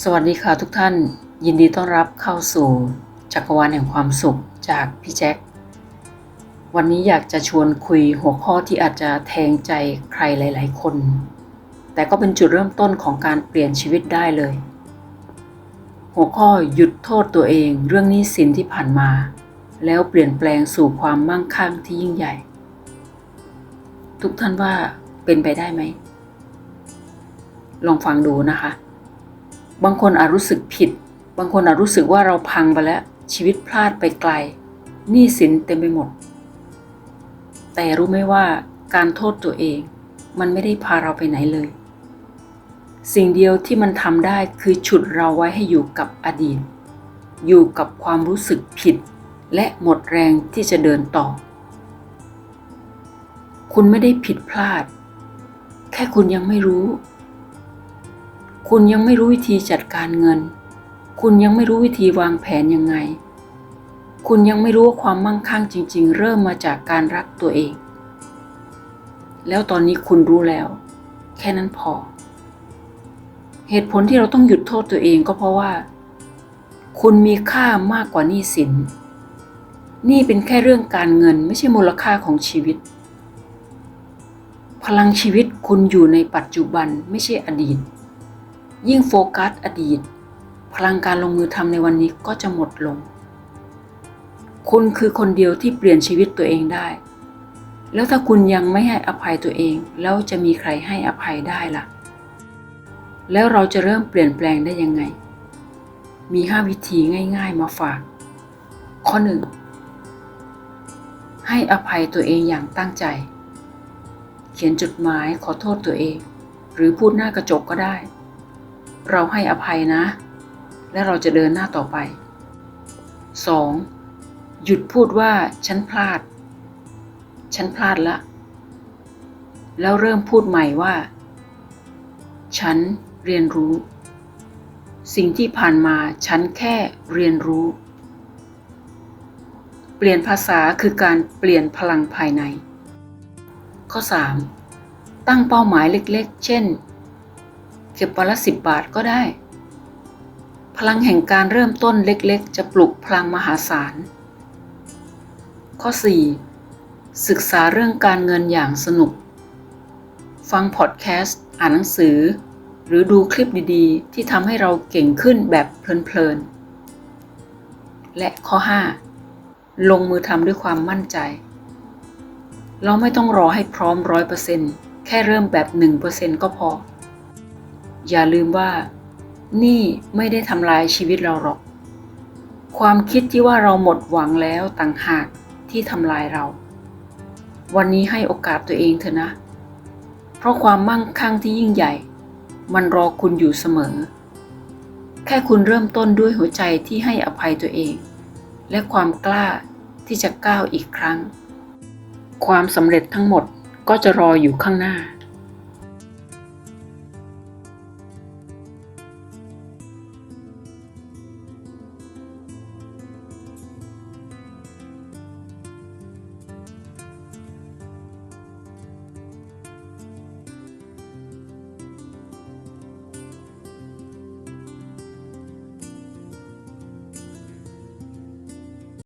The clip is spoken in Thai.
สวัสดีค่ะทุกท่าน ยินดีต้อนรับเข้าสู่จักรวาลแห่งความสุขจากพี่แจ็ควันนี้อยากจะชวนคุยหัวข้อที่อาจจะแทงใจใครหลาย ๆ คน แต่ก็เป็นจุดเริ่มต้นของการเปลี่ยนชีวิตได้เลย หัวข้อหยุดโทษตัวเองเรื่องนี้สินที่ผ่านมา แล้วเปลี่ยนแปลงสู่ความมั่งคั่งที่ยิ่งใหญ่ ทุกท่านว่าเป็นไปได้ไหมลองฟังดูนะคะ บางคนอาจรู้สึกผิด บางคนอาจรู้สึกว่าเราพังไปแล้ว ชีวิตพลาดไปไกลหนี้สินเต็มไปหมด แต่รู้ไหมว่าการโทษตัวเอง มันไม่ได้พาเราไปไหนเลย สิ่งเดียวที่มันทำได้คือฉุดเราไว้ให้อยู่กับอดีต อยู่กับความรู้สึกผิด และหมดแรงที่จะเดินต่อ คุณไม่ได้ผิดพลาด แค่คุณยังไม่รู้ คุณยังไม่รู้วิธีจัดการเงิน คุณยังไม่รู้วิธีวางแผนยังไง คุณยังไม่รู้ว่าความมั่งคั่งจริง ๆ เริ่มมาจากการรักตัวเอง แล้วตอนนี้คุณรู้แล้ว แค่นั้นพอ เหตุผลที่เราต้องหยุดโทษตัวเองก็เพราะว่า คุณมีค่ามากกว่านี้สิน นี่เป็นแค่เรื่องการเงินไม่ใช่มูลค่าของชีวิต พลังชีวิตคุณอยู่ในปัจจุบันไม่ใช่อดีต ยิ่งโฟกัสอดีต พลังการลงมือทำในวันนี้ก็จะหมดลง คุณคือคนเดียวที่เปลี่ยนชีวิตตัวเองได้ แล้วถ้าคุณยังไม่ให้อภัยตัวเอง แล้วจะมีใครให้อภัยได้ล่ะ แล้วเราจะเริ่มเปลี่ยนแปลงได้ยังไง มี 5 วิธีง่าย ๆ มาฝาก ข้อ 1. ให้อภัยตัวเองอย่างตั้งใจ เขียนจดหมายขอโทษตัวเอง หรือพูดหน้ากระจกก็ได้ เราให้อภัยนะ และเราจะเดินหน้าต่อไป 2. หยุดพูดว่าฉันพลาด ฉันพลาดละ แล้วเริ่มพูดใหม่ว่า ฉันเรียนรู้ สิ่งที่ผ่านมาฉันแค่เรียนรู้ เปลี่ยนภาษาคือการเปลี่ยนพลังภายใน ข้อ 3. ตั้งเป้าหมายเล็กๆ เช่น เก็บวันละสิบบาทก็ได้ พลังแห่งการเริ่มต้นเล็กๆ จะปลุกพลังมหาศาล ข้อ 4. ศึกษาเรื่องการเงินอย่างสนุก ฟังพอดแคสต์ อ่านหนังสือ หรือดูคลิปดีๆ ที่ทำให้เราเก่งขึ้นแบบเพลินๆ และข้อ 5. ลงมือทำด้วยความมั่นใจ เราไม่ต้องรอให้พร้อมร้อยเปอร์เซ็นต์แค่เริ่มแบบหนึ่งเปอร์เซ็นต์ก็พอ อย่าลืมว่า นี่ไม่ได้ทำลายชีวิตเราหรอก ความคิดที่ว่าเราหมดหวังแล้วต่างหากที่ทำลายเรา วันนี้ให้โอกาสตัวเองเถอะนะ เพราะความมั่งคั่งที่ยิ่งใหญ่ มันรอคุณอยู่เสมอ แค่คุณเริ่มต้นด้วยหัวใจที่ให้อภัยตัวเอง และความกล้าที่จะก้าวอีกครั้ง ความสำเร็จทั้งหมดก็จะรออยู่ข้างหน้า